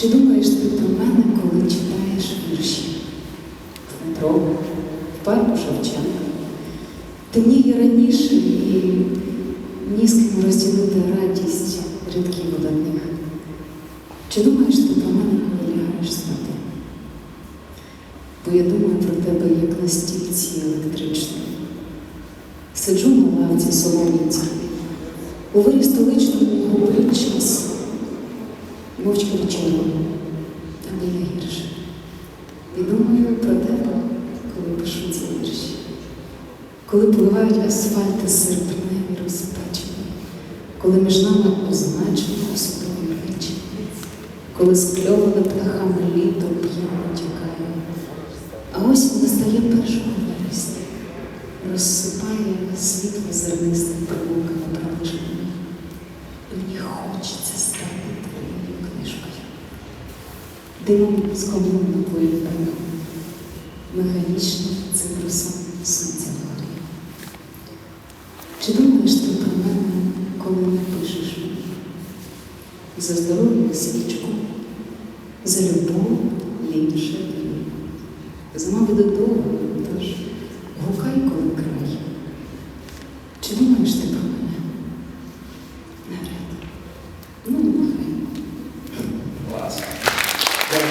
Чи думаєш ти про мене, коли читаєш вірші? В парку Шевченка. Темніє раніше і ні з ким розділити радість рідків одних. Чи думаєш ти про мене, коли лягаєш спати? Бо я думаю про тебе, як на стільці електричній. Сиджу на лавці солом'янці, у вирі столичному час, мовчки вечерю, там де я гірше. І думаю про тебе, коли пишу ці вірші, коли пливають асфальти серпневі розпечені, коли між нами означені особливі речі, коли скльоване птахами літо п'яно тікає, а осінь настає першого вересня, розсипає світло зернистим прогулками проміжками. І мені хочеться стати димом скомовно поїхано, механічно цитрусом сонця горі. Чи думаєш ти про мене, коли не пишеш мені? За здоров'я свічку, за любов ліпше дні. Зима буде довго, тож гукай коли край. Чи думаєш ти про